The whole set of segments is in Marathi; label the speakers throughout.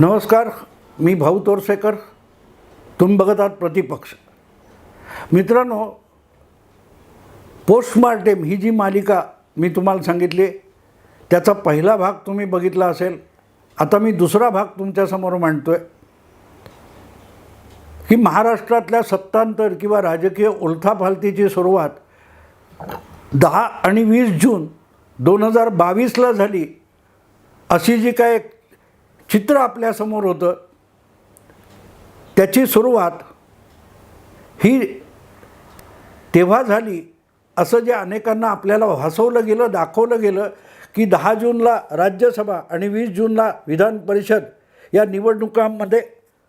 Speaker 1: नमस्कार मी भाऊ तोरसेकर. तुम्ही बघत आहात प्रतिपक्ष. मित्रांनो पोस्टमार्टेम ही जी मालिका मी तुम्हाला सांगितली त्याचा पहिला भाग तुम्ही बघितला असेल. आता मी दुसरा भाग तुमच्यासमोर मांडतो आहे की महाराष्ट्रातल्या सत्तांतर किंवा राजकीय उलथाफालतीची सुरुवात दहा आणि वीस जून दोन हजार बावीसला झाली अशी जी काय चित्र आपल्यासमोर होतं. त्याची सुरुवात ही तेव्हा झाली असं जे अनेकांना आपल्याला भासवलं गेलं दाखवलं गेलं की दहा जूनला राज्यसभा आणि वीस जूनला विधान परिषद या निवडणुकांमध्ये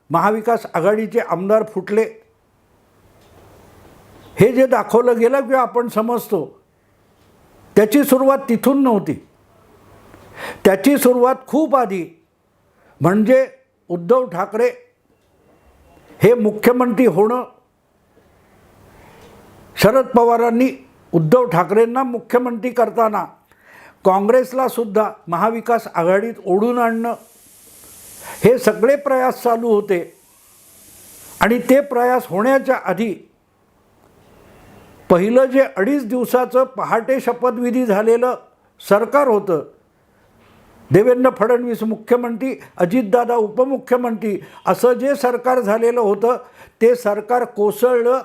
Speaker 1: महाविकास आघाडीचे आमदार फुटले. हे जे दाखवलं गेलं किंवा आपण समजतो त्याची सुरुवात तिथून नव्हती. त्याची सुरुवात खूप आधी म्हणजे उद्धव ठाकरे हे मुख्यमंत्री होणं शरद पवारांनी उद्धव ठाकरेंना मुख्यमंत्री करताना काँग्रेसला सुद्धा महाविकास आघाडीत ओढून आणणं हे सगळे प्रयास चालू होते. आणि ते प्रयास होण्याच्या आधी पहिलं जे अडीच दिवसाचं पहाटे शपथविधी झालेलं सरकार होतं देवेंद्र फडणवीस मुख्यमंत्री अजितदादा उपमुख्यमंत्री असं जे सरकार झालेलं होतं ते सरकार कोसळलं.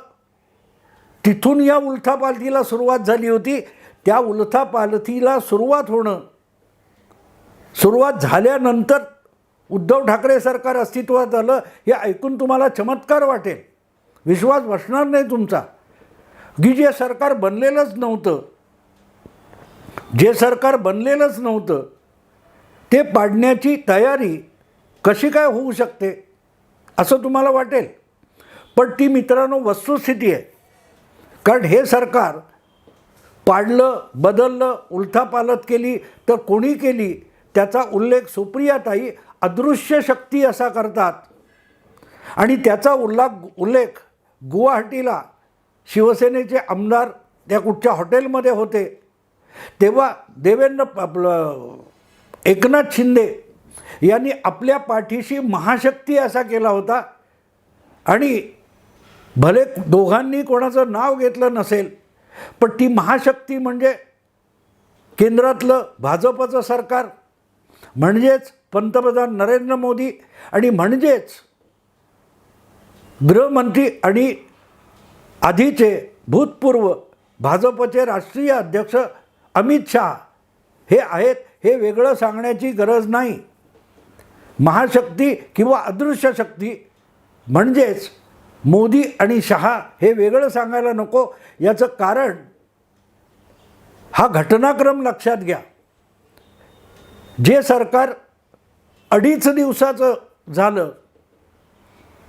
Speaker 1: तिथून या उलथापालथीला सुरुवात झाली होती. त्या उलथापालथीला सुरुवात होणं. सुरुवात झाल्यानंतर उद्धव ठाकरे सरकार अस्तित्वात आलं हे ऐकून तुम्हाला चमत्कार वाटेल. विश्वास बसणार नाही तुमचा. की जे सरकार बनलेलंच नव्हतं जे सरकार बनलेलंच नव्हतं ते पाडण्याची तयारी कशी काय होऊ शकते असं तुम्हाला वाटेल. पण ती मित्रांनो वस्तुस्थिती आहे. कारण हे सरकार पाडलं बदललं उलथापालत केली तर कोणी केली? त्याचा उल्लेख सुप्रियाताई अदृश्य शक्ती असा करतात. आणि त्याचा उल्लेख उल्लेख गुवाहाटीला शिवसेनेचे आमदार त्या कुठच्या हॉटेलमध्ये होते. तेव्हा देवेंद्र आपलं एकनाथ शिंदे यांनी आपल्या पाठीशी महाशक्ती असा केला होता. आणि भले दोघांनी कोणाचं नाव घेतलं नसेल पण ती महाशक्ती म्हणजे केंद्रातलं भाजपचं सरकार. म्हणजेच पंतप्रधान नरेंद्र मोदी आणि म्हणजेच गृहमंत्री आणि आधीचे भूतपूर्व भाजपचे राष्ट्रीय अध्यक्ष अमित शहा हे आहेत. हे वेगळं सांगण्याची गरज नाही. महाशक्ती किंवा अदृश्य शक्ती म्हणजेच मोदी आणि शहा हे वेगळं सांगायला नको याचं कारण हा घटनाक्रम लक्षात घ्या. जे सरकार अडीच दिवसाचं झालं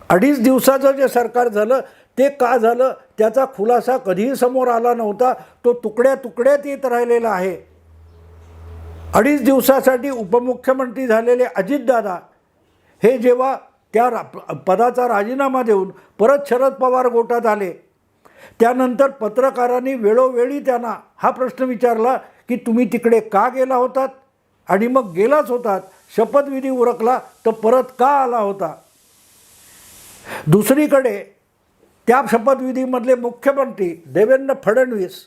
Speaker 1: अडीच दिवसाचं जे सरकार झालं ते का झालं त्याचा खुलासा कधीही समोर आला नव्हता तो तुकड्या तुकड्यात येत राहिलेला आहे. अडीच दिवसासाठी उपमुख्यमंत्री झालेले अजितदादा हे जेव्हा त्या रा पदाचा राजीनामा देऊन परत शरद पवार गोटात आले त्यानंतर पत्रकारांनी वेळोवेळी त्यांना हा प्रश्न विचारला की तुम्ही तिकडे का गेला होतात? आणि मग गेलाच होतात शपथविधी उरकला तर परत का आला होता? दुसरीकडे त्या शपथविधीमधले मुख्यमंत्री देवेंद्र फडणवीस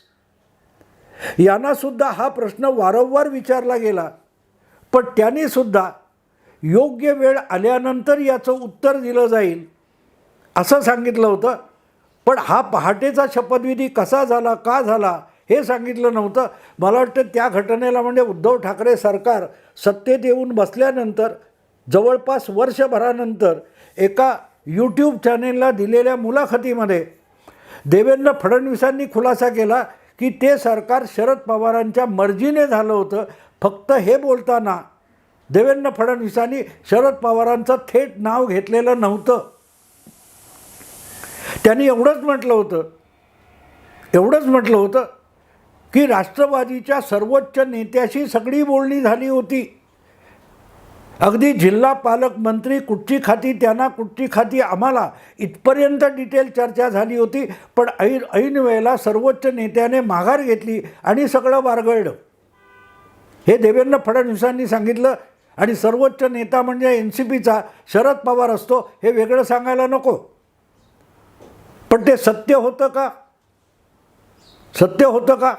Speaker 1: यांनासुद्धा हा प्रश्न वारंवार विचारला गेला. पण त्यांनीसुद्धा योग्य वेळ आल्यानंतर याचं उत्तर दिलं जाईल असं सांगितलं होतं. पण हा पहाटेचा शपथविधी कसा झाला का झाला हे सांगितलं नव्हतं. मला वाटतं त्या घटनेला म्हणजे उद्धव ठाकरे सरकार सत्तेत येऊन बसल्यानंतर जवळपास वर्षभरानंतर एका यूट्यूब चॅनेलला दिलेल्या मुलाखतीमध्ये देवेंद्र फडणवीसांनी खुलासा केला की ते सरकार शरद पवारांच्या मर्जीने झालं होतं. फक्त हे बोलताना देवेंद्र फडणवीसांनी शरद पवारांचं थेट नाव घेतलेलं नव्हतं. त्यांनी एवढंच म्हटलं होतं. एवढंच म्हटलं होतं की राष्ट्रवादीच्या सर्वोच्च नेत्याशी सगळी बोलणी झाली होती. अगदी जिल्हा पालकमंत्री कुठची खाती त्यांना कुठची खाती आम्हाला इथपर्यंत डिटेल चर्चा झाली होती पण ऐन ऐन वेळेला सर्वोच्च नेत्याने माघार घेतली आणि सगळं वारगळलं हे देवेंद्र फडणवीसांनी सांगितलं आणि सर्वोच्च नेता म्हणजे एन सी पीचा शरद पवार असतो हे वेगळं सांगायला नको. पण ते सत्य होतं का? सत्य होतं का?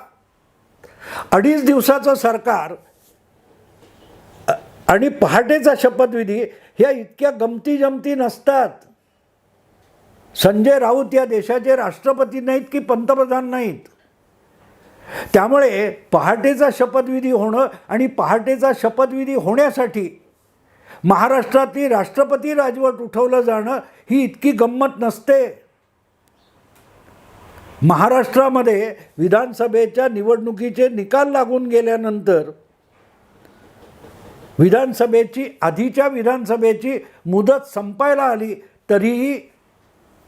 Speaker 1: अडीच दिवसाचं सरकार आणि पहाटेचा शपथविधी ह्या इतक्या गमती जमती नसतात. संजय राऊत या देशाचे राष्ट्रपती नाहीत की पंतप्रधान नाहीत. त्यामुळे पहाटेचा शपथविधी होणं आणि पहाटेचा शपथविधी होण्यासाठी महाराष्ट्रातली राष्ट्रपती राजवट उठवलं जाणं ही इतकी गंमत नसते. महाराष्ट्रामध्ये विधानसभेच्या निवडणुकीचे निकाल लागून गेल्यानंतर विधानसभेची आधीच्या विधानसभेची मुदत संपायला आली तरीही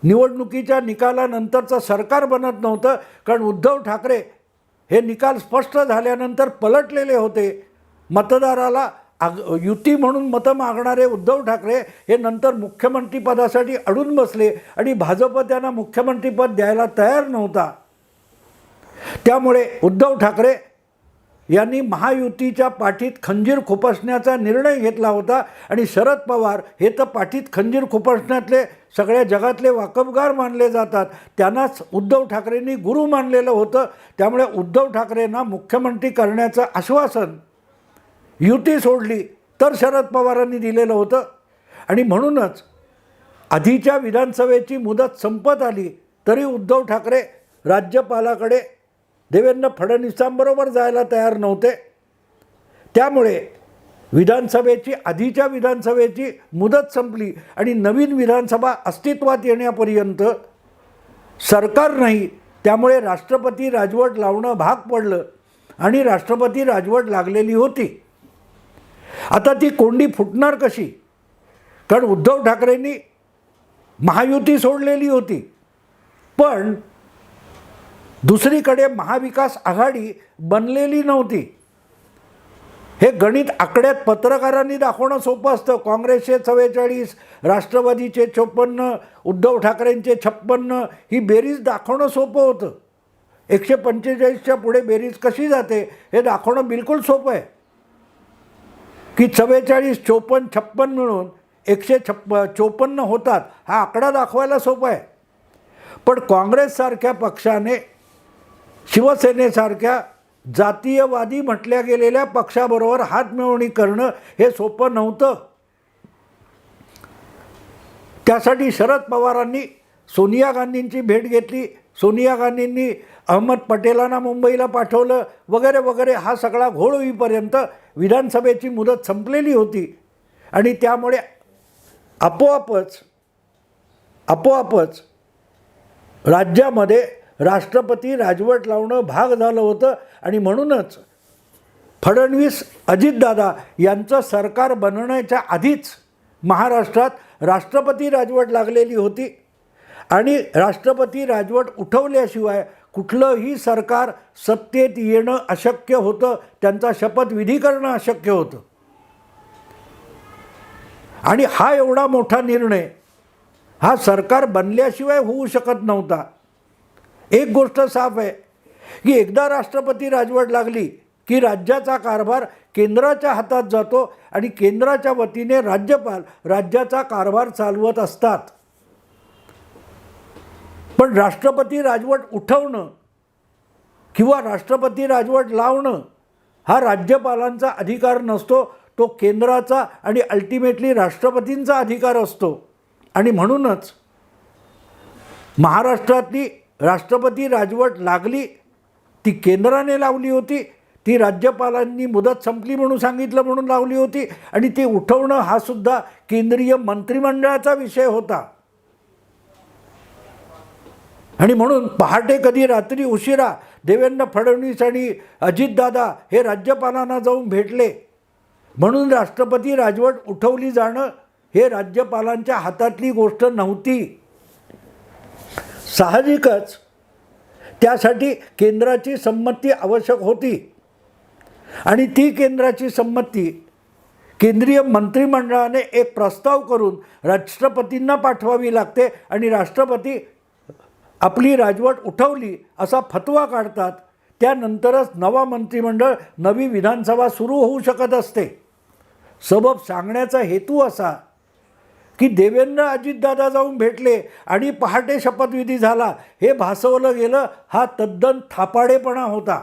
Speaker 1: निवडणुकीच्या निकालानंतरचं सरकार बनत नव्हतं कारण उद्धव ठाकरे हे निकाल स्पष्ट झाल्यानंतर पलटलेले होते. मतदाराला आग युती म्हणून मतं मागणारे उद्धव ठाकरे हे नंतर मुख्यमंत्रीपदासाठी अडून बसले आणि भाजप त्यांना मुख्यमंत्रीपद द्यायला तयार नव्हता. त्यामुळे उद्धव ठाकरे यांनी महायुतीच्या पाठीत खंजीर खुपसण्याचा निर्णय घेतला होता आणि शरद पवार हे तर पाठीत खंजीर खुपसण्यातले सगळ्या जगातले वाकबगार मानले जातात. त्यांनाच उद्धव ठाकरेंनी गुरु मानलेलं होतं. त्यामुळे उद्धव ठाकरेंना मुख्यमंत्री करण्याचं आश्वासन युती सोडली तर शरद पवारांनी दिलेलं होतं. आणि म्हणूनच आधीच्या विधानसभेची मुदत संपत आली तरी उद्धव ठाकरे राज्यपालाकडे देवेंद्र फडणवीसांबरोबर जायला तयार नव्हते. त्यामुळे विधानसभेची आधीच्या विधानसभेची मुदत संपली आणि नवीन विधानसभा अस्तित्वात येण्यापर्यंत सरकार नाही त्यामुळे राष्ट्रपती राजवट लावणं भाग पडलं आणि राष्ट्रपती राजवट लागलेली होती. आता ती कोंडी फुटणार कशी? कारण उद्धव ठाकरेंनी महायुती सोडलेली होती. पण दुसरीकडे महाविकास आघाडी बनलेली नव्हती. हे गणित आकड्यात पत्रकारांनी दाखवणं सोपं असतं. काँग्रेसचे चव्वेचाळीस राष्ट्रवादीचे चोपन्न उद्धव ठाकरेंचे छप्पन्न ही बेरीज दाखवणं सोपं होतं. एकशे पंचेचाळीसच्या पुढे बेरीज कशी जाते हे दाखवणं बिलकुल सोपं आहे. की चव्वेचाळीस चोपन्न छप्पन मिळून एकशे छप्प चोपन्न होतात हा आकडा दाखवायला सोपा आहे. पण काँग्रेससारख्या पक्षाने शिवसेनेसारख्या जातीयवादी म्हटल्या गेलेल्या पक्षाबरोबर हातमिळवणी करणं हे सोपं नव्हतं. त्यासाठी शरद पवारांनी सोनिया गांधींची भेट घेतली. सोनिया गांधींनी अहमद पटेलांना मुंबईला पाठवलं वगैरे वगैरे. हा सगळा घोळ होईपर्यंत विधानसभेची मुदत संपलेली होती. आणि त्यामुळे आपोआपच आपोआपच राज्यामध्ये राष्ट्रपती राजवट लावणं भाग झालं होतं. आणि म्हणूनच फडणवीस अजितदादा यांचं सरकार बनवण्याच्या आधीच महाराष्ट्रात राष्ट्रपती राजवट लागलेली होती. आणि राष्ट्रपती राजवट उठवल्याशिवाय कुठलंही सरकार सत्तेत येणं अशक्य होतं. त्यांचा शपथविधी करणं अशक्य होतं. आणि हा एवढा मोठा निर्णय हा सरकार बनल्याशिवाय होऊ शकत नव्हता. एक गोष्ट साफ आहे की एकदा राष्ट्रपती राजवट लागली की राज्याचा कारभार केंद्राच्या हातात जातो आणि केंद्राच्या वतीने राज्यपाल राज्याचा कारभार चालवत असतात. पण राष्ट्रपती राजवट उठवणं किंवा राष्ट्रपती राजवट लावणं हा राज्यपालांचा अधिकार नसतो तो केंद्राचा आणि अल्टिमेटली राष्ट्रपतींचा अधिकार असतो. आणि म्हणूनच महाराष्ट्रातली राष्ट्रपती राजवट लागली ती केंद्राने लावली होती ती राज्यपालांनी मुदत संपली म्हणून सांगितलं म्हणून लावली होती आणि ती उठवणं हा सुद्धा केंद्रीय मंत्रिमंडळाचा विषय होता. आणि म्हणून पहाटे कधी रात्री उशिरा देवेंद्र फडणवीस आणि अजितदादा हे राज्यपालांना जाऊन भेटले. म्हणून राष्ट्रपती राजवट उठवली जाणं हे राज्यपालांच्या हातातली गोष्ट नव्हती. साहजिकच त्यासाठी केंद्राची संमती आवश्यक होती. आणि ती केंद्राची संमती केंद्रीय मंत्रिमंडळाने एक प्रस्ताव करून राष्ट्रपतींना पाठवावी लागते आणि राष्ट्रपती आपली राजवट उठवली असा फतवा काढतात. त्यानंतरच नवा मंत्रिमंडळ नवी विधानसभा सुरू होऊ शकत असते. सबब सांगण्याचा हेतू असा की देवेंद्र अजितदादा जाऊन भेटले आणि पहाटे शपथविधी झाला. हे भासवलं गेलं हा तद्दन थापाडेपणा होता.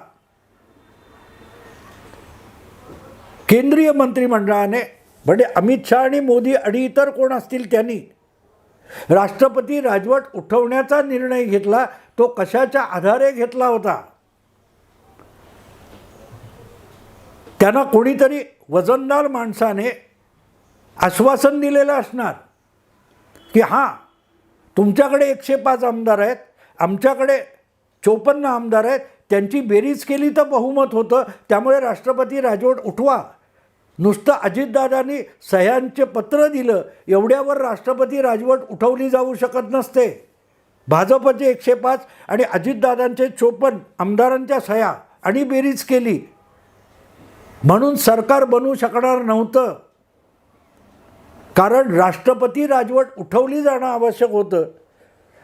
Speaker 1: केंद्रीय मंत्रिमंडळाने म्हणजे अमित शहा आणि मोदी आणि इतर कोण असतील त्यांनी राष्ट्रपती राजवट उठवण्याचा निर्णय घेतला तो कशाच्या आधारे घेतला होता? त्यांना कोणीतरी वजनदार माणसाने आश्वासन दिलेलं असणार की हां तुमच्याकडे एकशे पाच आमदार आहेत आमच्याकडे चोपन्न आमदार आहेत त्यांची बेरीज केली तर बहुमत होतं त्यामुळे राष्ट्रपती राजवट उठवा. नुसतं अजितदादांनी सह्यांचे पत्र दिलं एवढ्यावर राष्ट्रपती राजवट उठवली जाऊ शकत नसते. भाजपचे एकशे पाच आणि अजितदादांचे चोपन्न आमदारांच्या सह्या आणि बेरीज केली. म्हणून सरकार बनू शकणार नव्हतं. कारण राष्ट्रपती राजवट उठवली जाणं आवश्यक होतं.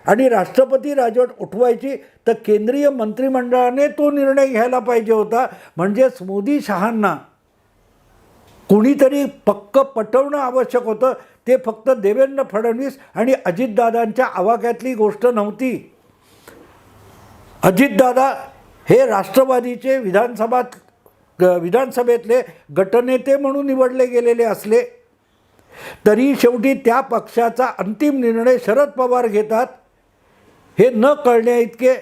Speaker 1: आणि राष्ट्रपती राजवट उठवायची तर केंद्रीय मंत्रिमंडळाने तो निर्णय घ्यायला पाहिजे होता. म्हणजेच मोदी शहांना कुणीतरी पक्क पटवणं आवश्यक होतं. ते फक्त देवेंद्र फडणवीस आणि अजितदादांच्या आवाक्यातली गोष्ट नव्हती. अजितदादा हे राष्ट्रवादीचे विधानसभा ग- विधानसभेतले गटनेते म्हणून निवडले गेलेले असले. तरी शेवटी त्या पक्षाचा अंतिम निर्णय शरद पवार घेतात. हे न कळण्या इतके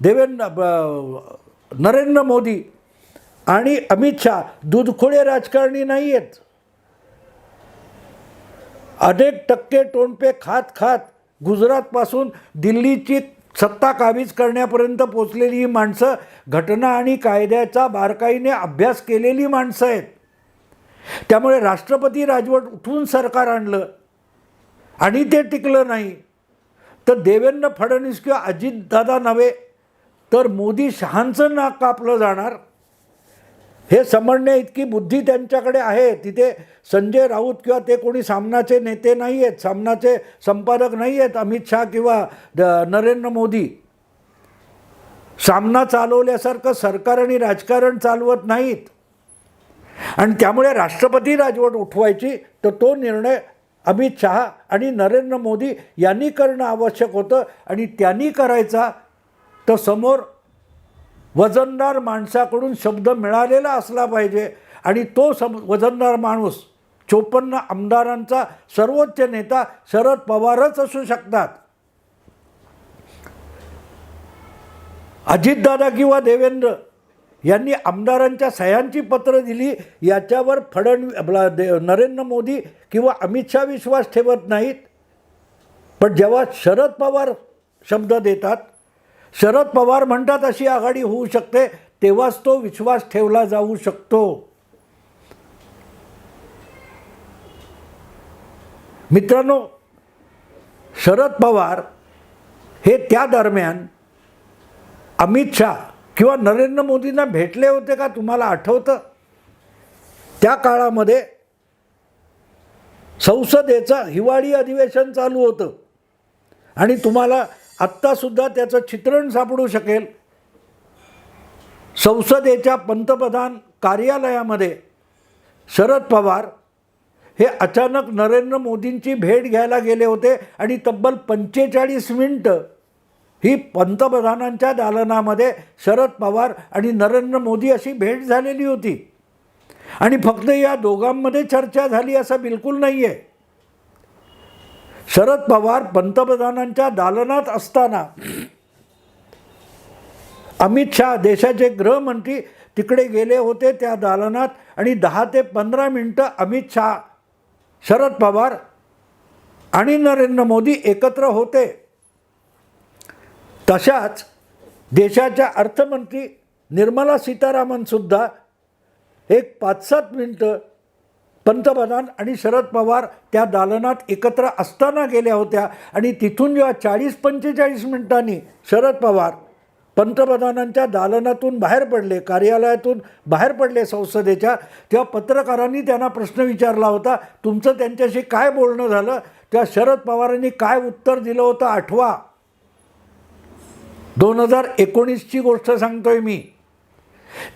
Speaker 1: देवेंद्र ब- नरेंद्र मोदी आणि अमित शहा दूधखोळे राजकारणी नाही आहेत अनेक टक्के टोणपे खात खात गुजरातपासून दिल्लीची सत्ता काबीज करण्यापर्यंत पोचलेली ही माणसं घटना आणि कायद्याचा बारकाईने अभ्यास केलेली माणसं आहेत. त्यामुळे राष्ट्रपती राजवट उठवून सरकार आणलं. आणि ते टिकलं नाही. तर देवेंद्र फडणवीस किंवा अजितदादा नव्हे तर मोदी शहांचं नाक कापलं जाणार. हे समजण्या इतकी बुद्धी त्यांच्याकडे आहे. तिथे संजय राऊत किंवा ते कोणी सामनाचे नेते नाही आहेत सामनाचे संपादक नाही आहेत अमित शहा किंवा द- नरेंद्र मोदी. सामना चालवल्यासारखं सरकार आणि राजकारण चालवत नाहीत. आणि त्यामुळे राष्ट्रपती राजवट उठवायची तर तो निर्णय अमित शहा आणि नरेंद्र मोदी यांनी करणं आवश्यक होतं. आणि त्यांनी करायचा तर समोर वजनदार माणसाकडून शब्द मिळालेला असला पाहिजे. आणि तो सम वजनदार माणूस चोपन्न आमदारांचा सर्वोच्च नेता शरद पवारच असू शकतात. अजितदादा किंवा देवेंद्र यांनी आमदारांच्या सह्यांची पत्रं दिली याच्यावर फडणवी दे नरेंद्र मोदी किंवा अमित शहा विश्वास ठेवत नाहीत. पण जेव्हा शरद पवार शब्द देतात शरद पवार म्हणतात अशी आघाडी होऊ शकते तेव्हाच तो विश्वास ठेवला जाऊ शकतो. मित्रांनो शरद पवार हे त्या दरम्यान अमित शहा किंवा नरेंद्र मोदींना भेटले होते का तुम्हाला आठवतं? त्या काळामध्ये संसदेचं हिवाळी अधिवेशन चालू होतं. आणि तुम्हाला आत्तासुद्धा त्याचं चित्रण सापडू शकेल. संसदेच्या पंतप्रधान कार्यालयामध्ये शरद पवार हे अचानक नरेंद्र मोदींची भेट घ्यायला गेले होते आणि तब्बल पंचेचाळीस मिनटं ही पंतप्रधानांच्या दालनामध्ये शरद पवार आणि नरेंद्र मोदी अशी भेट झालेली होती. आणि फक्त या दोघांमध्ये चर्चा झाली असं बिलकुल नाही आहे शरद पवार पंतप्रधानांच्या दालनात असताना अमित शहा देशाचे गृहमंत्री तिकडे गेले होते त्या दालनात आणि दहा ते पंधरा मिनटं अमित शहा शरद पवार आणि नरेंद्र मोदी एकत्र होते. तशाच देशाच्या अर्थमंत्री निर्मला सीतारामनसुद्धा एक पाच सात मिनटं पंतप्रधान आणि शरद पवार त्या दालनात एकत्र असताना गेल्या होत्या आणि तिथून जेव्हा चाळीस पंचेचाळीस मिनिटांनी शरद पवार पंतप्रधानांच्या दालनातून बाहेर पडले कार्यालयातून बाहेर पडले संसदेच्या तेव्हा पत्रकारांनी त्यांना प्रश्न विचारला होता तुमचं त्यांच्याशी काय बोलणं झालं? तेव्हा शरद पवारांनी काय उत्तर दिलं होतं आठवा? दोन हजार एकोणीसची गोष्ट सांगतोय मी.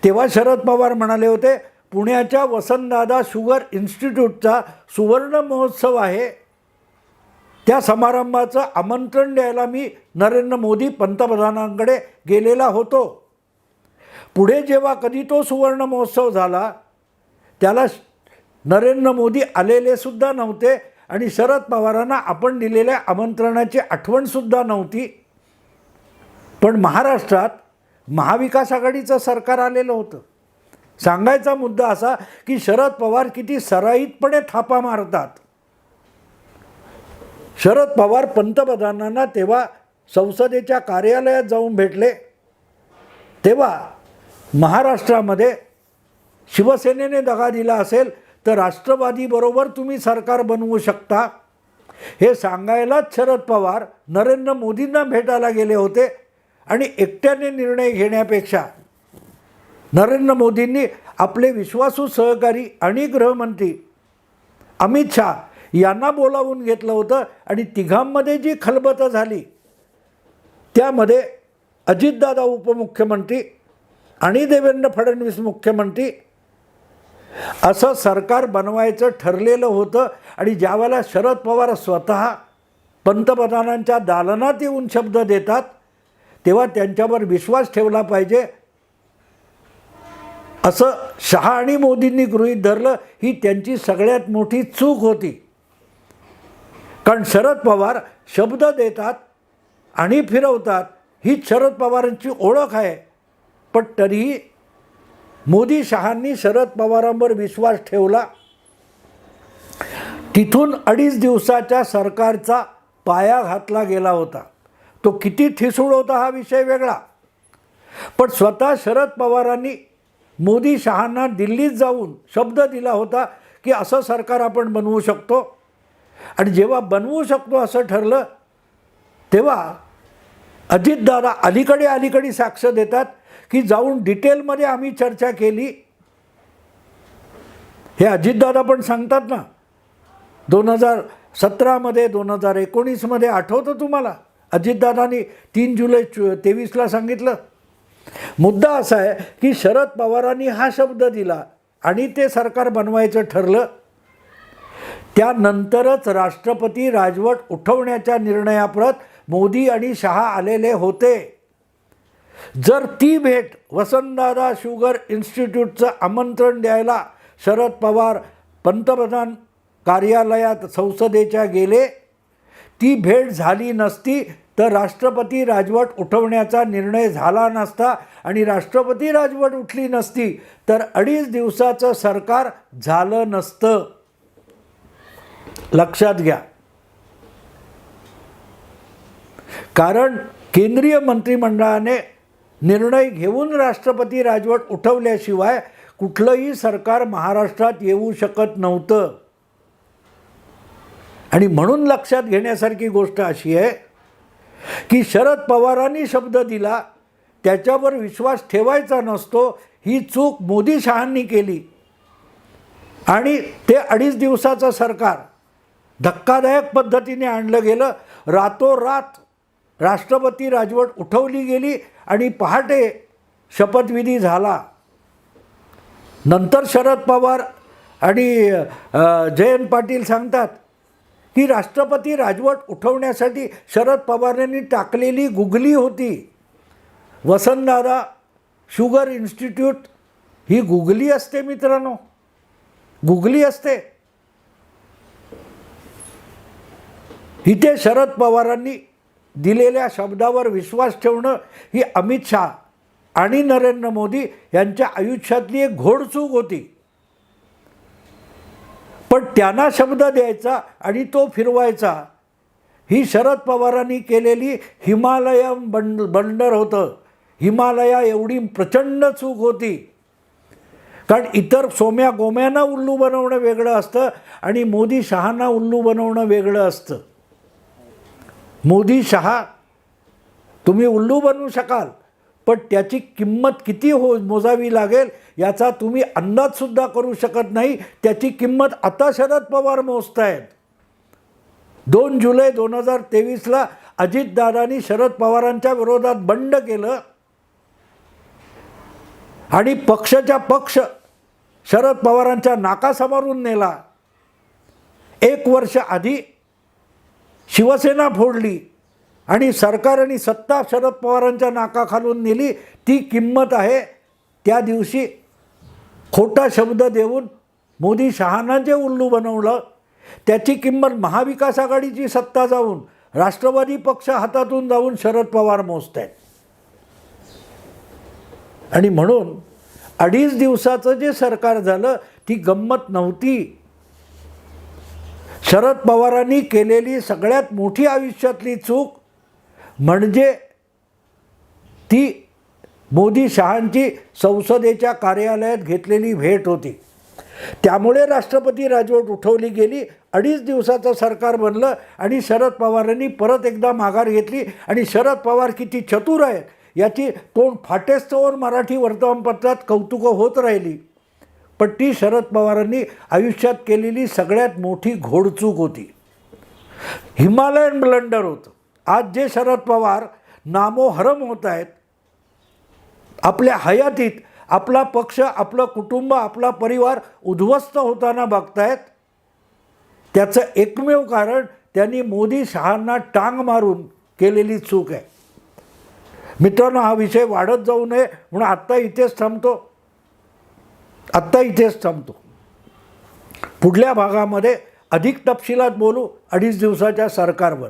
Speaker 1: तेव्हा शरद पवार म्हणाले होते पुण्याच्या वसंतदादा शुगर इन्स्टिट्यूटचा सुवर्ण महोत्सव आहे. त्या समारंभाचं आमंत्रण द्यायला मी नरेंद्र मोदी पंतप्रधानांकडे गेलेला होतो. पुढे जेव्हा कधी तो सुवर्ण महोत्सव झाला त्याला नरेंद्र मोदी आलेले सुद्धा नव्हते आणि शरद पवारांना आपण दिलेल्या आमंत्रणाची आठवणसुद्धा नव्हती. पण महाराष्ट्रात महाविकास आघाडीचं सरकार आलेलं होतं. सांगायचा मुद्दा असा की शरद पवार किती सराईतपणे थापा मारतात. शरद पवार पंतप्रधानांना तेव्हा संसदेच्या कार्यालयात जाऊन भेटले. तेव्हा महाराष्ट्रामध्ये शिवसेनेने दगा दिला असेल तर राष्ट्रवादीबरोबर तुम्ही सरकार बनवू शकता. हे सांगायलाच शरद पवार नरेंद्र मोदींना भेटायला गेले होते. आणि एकट्याने निर्णय घेण्यापेक्षा नरेंद्र मोदींनी आपले विश्वासू सहकारी आणि गृहमंत्री अमित शहा यांना बोलावून घेतलं होतं आणि तिघांमध्ये जी खलबतं झाली त्यामध्ये अजितदादा उपमुख्यमंत्री आणि देवेंद्र फडणवीस मुख्यमंत्री असं सरकार बनवायचं ठरलेलं होतं आणि ज्यावेळेला शरद पवार स्वतः पंतप्रधानांच्या दालनात येऊन शब्द देतात तेव्हा त्यांच्यावर विश्वास ठेवला पाहिजे. असं शहा आणि मोदींनी गृहीत धरलं ही त्यांची सगळ्यात मोठी चूक होती. कारण शरद पवार शब्द देतात आणि फिरवतात हीच शरद पवारांची ओळख आहे. पण तरीही मोदी शहांनी शरद पवारांवर विश्वास ठेवला. तिथून अडीच दिवसाच्या सरकारचा पाया घातला गेला होता. तो किती ठिसूळ होता हा विषय वेगळा. पण स्वतः शरद पवारांनी मोदी शहांना दिल्लीत जाऊन शब्द दिला होता की असं सरकार आपण बनवू शकतो. आणि जेव्हा बनवू शकतो असं ठरलं तेव्हा अजितदादा अलीकडे अलीकडे साक्ष देतात की जाऊन डिटेलमध्ये आम्ही चर्चा केली. हे अजितदादा पण सांगतात ना दोन हजार सतरामध्ये दोन हजार एकोणीसमध्ये आठवतं तुम्हाला? अजितदादांनी तीन जुलै चो तेवीसला सांगितलं. मुद्दा असा आहे की शरद पवारांनी हा शब्द दिला आणि ते सरकार बनवायचं ठरलं. त्यानंतरच राष्ट्रपती राजवट उठवण्याच्या निर्णयाप्रत मोदी आणि शहा आलेले होते. जर ती भेट वसंतदादा शुगर इन्स्टिट्यूटचं आमंत्रण द्यायला शरद पवार पंतप्रधान कार्यालयात संसदेच्या गेले ती भेट झाली नसती तर राष्ट्रपती राजवट उठवण्याचा निर्णय झाला नसता आणि राष्ट्रपती राजवट उठली नसती तर अडीच दिवसाचं सरकार झालं नसतं. लक्षात घ्या. कारण केंद्रीय मंत्रिमंडळाने निर्णय घेऊन राष्ट्रपती राजवट उठवल्याशिवाय कुठलंही सरकार महाराष्ट्रात येऊ शकत नव्हतं. आणि म्हणून लक्षात घेण्यासारखी गोष्ट अशी आहे की शरद पवारांनी शब्द दिला त्याच्यावर विश्वास ठेवायचा नसतो ही चूक मोदी शहांनी केली. आणि ते अडीच दिवसाचं सरकार धक्कादायक पद्धतीने आणलं गेलं. रातोरात राष्ट्रपती राजवट उठवली गेली आणि पहाटे शपथविधी झाला. नंतर शरद पवार आणि जयंत पाटील सांगतात की राष्ट्रपती राजवट उठवण्यासाठी शरद पवारांनी टाकलेली गुगली होती. वसंतदादा शुगर इन्स्टिट्यूट ही गुगली असते मित्रांनो. गुगली असते. इथे शरद पवारांनी दिलेल्या शब्दावर विश्वास ठेवणं ही अमित शहा आणि नरेंद्र मोदी यांच्या आयुष्यातली एक घोडचूक होती. पण त्यांना शब्द द्यायचा आणि तो फिरवायचा. ही शरद पवारांनी केलेली हिमालयन बंड बंडर होतं. हिमालया एवढी प्रचंड चूक होती. कारण इतर सोम्या गोम्यांना उल्लू बनवणं वेगळं असतं आणि मोदी शहांना उल्लू बनवणं वेगळं असतं. मोदी शहा तुम्ही उल्लू बनवू शकाल. पण त्याची किंमत किती हो मोजावी लागेल याचा तुम्ही अंदाजसुद्धा करू शकत नाही. त्याची किंमत आता शरद पवार मोजतायत. दोन जुलै दोन हजार तेवीसला अजितदादांनी शरद पवारांच्या विरोधात बंड केलं. आणि पक्षाच्या पक्ष शरद पवारांच्या नाकासमोरून नेला. एक वर्ष आधी शिवसेना फोडली. आणि सरकारने सत्ता शरद पवारांच्या नाकाखालून नेली. ती किंमत आहे. त्या दिवशी खोटा शब्द देऊन मोदी शहाना जे उल्लू बनवलं त्याची किंमत महाविकास आघाडीची सत्ता जाऊन राष्ट्रवादी पक्ष हातातून जाऊन शरद पवार मोजत आहेत आणि म्हणून अडीच दिवसाचं जे सरकार झालं ती गंमत नव्हती. शरद पवारांनी केलेली सगळ्यात मोठी आयुष्यातली चूक म्हणजे ती मोदी शहांची संसदेच्या कार्यालयात घेतलेली भेट होती. त्यामुळे राष्ट्रपती राजवट उठवली गेली अडीच दिवसाचं सरकार बनलं आणि शरद पवारांनी परत एकदा माघार घेतली. आणि शरद पवार किती चतुर आहेत याची तोंड फाटेस्तोवर मराठी वर्तमानपत्रात कौतुकं होत राहिली. पण ती शरद पवारांनी आयुष्यात केलेली सगळ्यात मोठी घोडचूक होती. हिमालयन ब्लंडर होतं. आज जे शरद पवार नामोहरम होत आहेत आपल्या हयातीत आपला पक्ष आपलं कुटुंब आपला परिवार उद्ध्वस्त होताना बघतायत त्याचं एकमेव कारण त्यांनी मोदी शहांना टांग मारून केलेली चूक आहे. मित्रांनो हा विषय वाढत जाऊ नये म्हणून आत्ता इथेच थांबतो. आत्ता इथेच थांबतो. पुढल्या भागामध्ये अधिक तपशिलात बोलू अडीच दिवसाच्या सरकारवर.